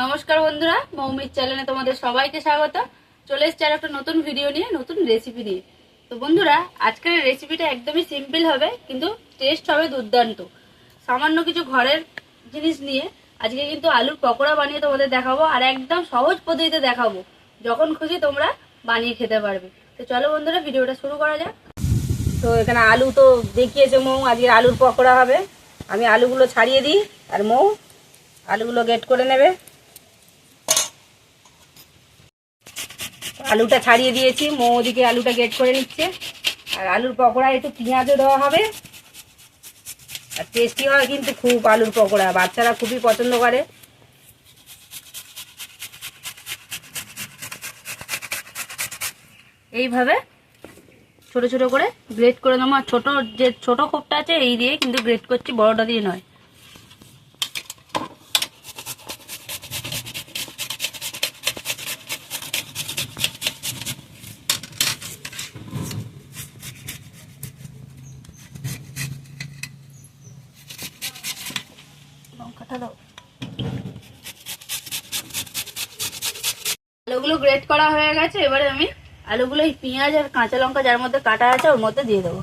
নমস্কার বন্ধুরা, মৌমির চ্যানেলে তোমাদের সবাইকে স্বাগত। চলে এসছি আর একটা নতুন ভিডিও নিয়ে, নতুন রেসিপি নিয়ে। তো বন্ধুরা, আজকের রেসিপিটা একদমই সিম্পল হবে, কিন্তু টেস্ট হবে দুর্দান্ত। সামান্য কিছু ঘরের জিনিস নিয়ে, আজকে কিন্তু আলুর পকোড়া বানিয়ে তোমাদের দেখাবো, আর একদম সহজ পদ্ধতিতে দেখাবো। যখন খুশি তোমরা বানিয়ে খেতে পারবে। তো চলো বন্ধুরা ভিডিওটা শুরু করা যাক। তো এখানে আলু তো দেখিয়েছে মৌ, আজকে আলুর পকোড়া হবে। আমি আলুগুলো ছাড়িয়ে দিই, আর মৌ আলুগুলো গেট করে নেবে। আলুটা ছাড়িয়ে দিয়েছি। মৌ ওদিকে আলুটা গেট করে নিচ্ছে। আর আলুর পকোড়া একটু পেঁয়াজও দেওয়া হবে। আর টেস্টি হয় কিন্তু খুব আলুর পকোড়া। বাচ্চারা খুবই পছন্দ করে। এইভাবে ছোট ছোট করে গ্রেট করে নেব। আর ছোট যে ছোটো খোপটা আছে, এই দিয়ে কিন্তু গ্রেট করছি। বড়টা দিয়ে নয়। আলুগুলো গ্রেট করা হয়ে গেছে, এবারে আমি আলুগুলো এই পেঁয়াজ আর কাঁচা লঙ্কা যার মধ্যে কাটা আছে ওর মধ্যে দিয়ে দেবো।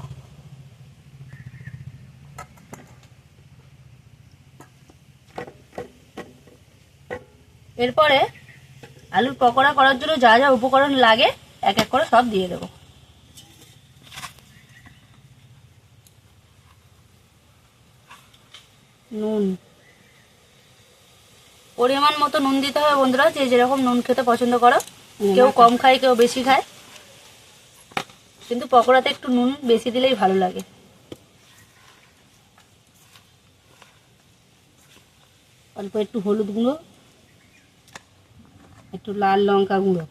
এরপরে আলুর পকোড়া করার জন্য যা যা উপকরণ লাগে, এক এক করে সব দিয়ে দেবো। নুন পরিমাণ মতো নুন দিতে হবে বন্ধুরা যে যেরকম নুন খেতে পছন্দ করো। কেউ কম খায় কেউ বেশি খায়। কিন্তু পকোড়াতে একটু নুন বেশি দিলেই ভালো লাগে। অল্প একটু হলুদ গুঁড়ো একটু লাল লঙ্কা গুঁড়ো।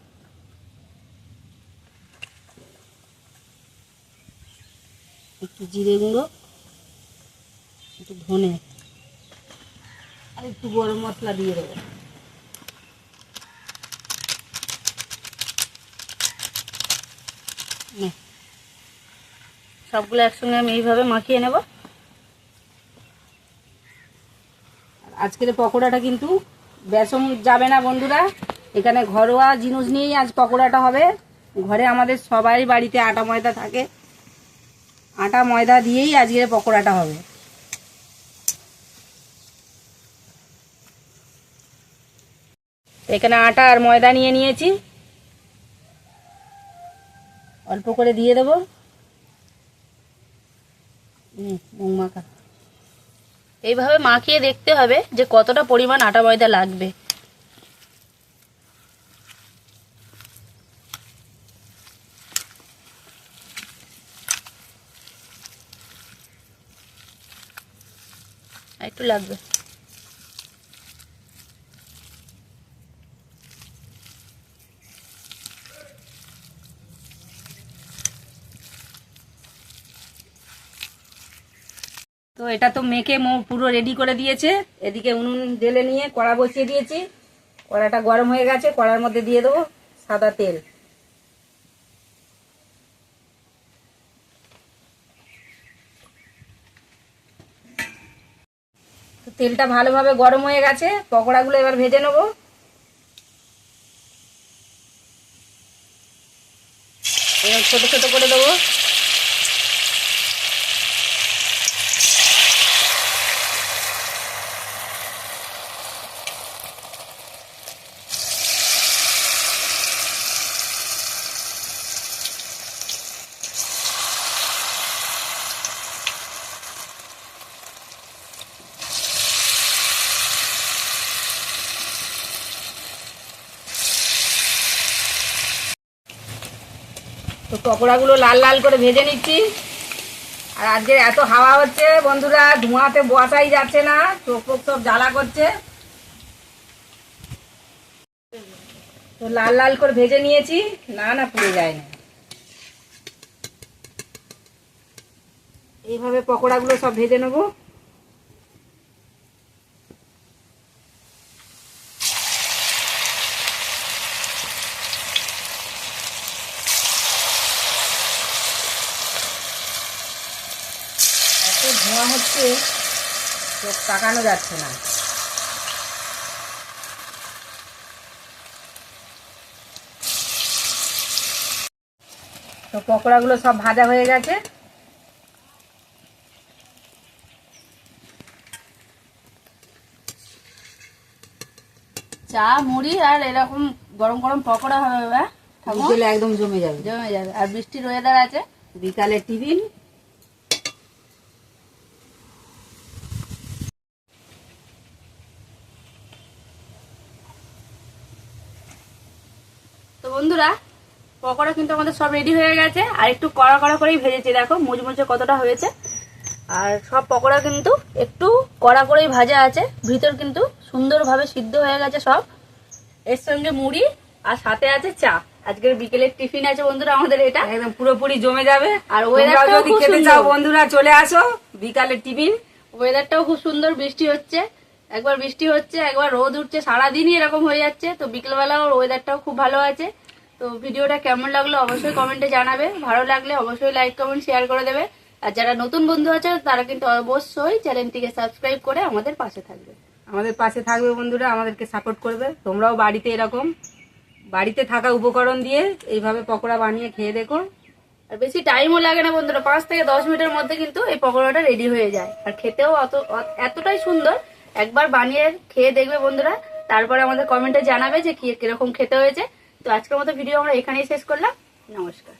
একটু জিরে গুঁড়ো একটু ধনে। আর একটু গরম মশলা দিয়ে দেবো। সবগুলো একসঙ্গে আমি এইভাবে মাখিয়ে নেব। আজকের পকোড়াটা কিন্তু বেসন যাবে না বন্ধুরা। এখানে ঘরোয়া জিনিস নিয়েই আজ পকোড়াটা হবে। ঘরে আমাদের সবাই বাড়িতে আটা ময়দা থাকে। আটা ময়দা দিয়েই আজকের পকোড়াটা হবে। এখানে আটা আর ময়দা নিয়ে নিয়েছি। অল্প করে দিয়ে দেবো। মাখা এইভাবে মাখিয়ে দেখতে হবে যে কতটা পরিমাণ আটা ময়দা লাগবে। একটু লাগবে। তো এটা তো মেখে মো পুরো রেডি করে দিয়েছে। এদিকে উনুন ঢেলে নিয়ে কড়া বসিয়ে দিয়েছি। কড়াটা গরম হয়ে গেছে, কড়ার মধ্যে দিয়ে দেবো সাদা তেল। তেলটা ভালোভাবে গরম হয়ে গেছে, পকোড়াগুলো এবার ভেজে নেব। এবার ছোট ছোট করে দেবো। তো পকোড়াগুলো লাল লাল করে ভেজে নিচ্ছি। আর আজকে এত হাওয়া হচ্ছে বন্ধুরা, ধোঁয়াতে বসাই যাচ্ছে না, চোখ ফোক সব জ্বালা করছে। তো লাল লাল করে ভেজে নিয়েছি, না না, পুড়ে যায় না। এইভাবে পকোড়াগুলো সব ভেজে নেব। ধোঁয়া হচ্ছে চোখ তাকানো যাচ্ছে না। তো পকোড়াগুলো সব ভাজা হয়ে গেছে। চা মুড়ি আর এরকম গরম গরম পকোড়া হবে একদম জমে যাবে। জমে যাবে। আর বৃষ্টির ওয়েদার আছে। বিকালে টিফিন বন্ধুরা পকোড়া কিন্তু আমাদের সব রেডি হয়ে গেছে। আর একটু কড়া কড়া করেই ভেজেছি দেখো মুচমুচে কতটা হয়েছে। আর সব পকোড়া কিন্তু একটু কড়া করেই ভাজা আছে। ভিতর কিন্তু সুন্দরভাবে সিদ্ধ হয়ে গেছে সব। এর সঙ্গে মুড়ি আর সাথে আছে চা। আজকের বিকেলের টিফিন আছে বন্ধুরা আমাদের এটা। একদম পুরোপুরি জমে যাবে। আর ওয়েদারটাও যদি খেতে চাও বন্ধুরা চলে আসো বিকালে টিফিন। ওয়েদারটাও খুব সুন্দর বৃষ্টি হচ্ছে। একবার বৃষ্টি হচ্ছে একবার রোদ উঠছে সারাদিনই এরকম হয়ে যাচ্ছে। তো বিকেলবেলাও ওয়েদারটাও খুব ভালো আছে। তো ভিডিওটা কেমন লাগল অবশ্যই কমেন্টে জানাবে। ভালো লাগলে অবশ্যই লাইক কমেন্ট শেয়ার করে দেবে। আর যারা নতুন বন্ধু আছে তারা কিন্তু অবশ্যই চ্যানেলটিকে সাবস্ক্রাইব করে আমাদের পাশে থাকবে। আমাদের পাশে থাকবে বন্ধুরা আমাদেরকে সাপোর্ট করবে। তোমরাও বাড়িতে এরকম বাড়িতে থাকা উপকরণ দিয়ে এইভাবে পকোড়া বানিয়ে খেয়ে দেখো। আর বেশি টাইমও লাগে না বন্ধুরা পাঁচ থেকে দশ মিনিটের মধ্যে কিন্তু এই পকোড়াটা রেডি হয়ে যায়। আর খেতেও অত এতটাই সুন্দর। একবার বানিয়ে খেয়ে দেখবে বন্ধুরা। তারপরে আমাদের কমেন্টে জানাবে যে কি কীরকম খেতে হয়েছে। তো আজকের মতো ভিডিও আমরা এখানেই শেষ করলাম। নমস্কার।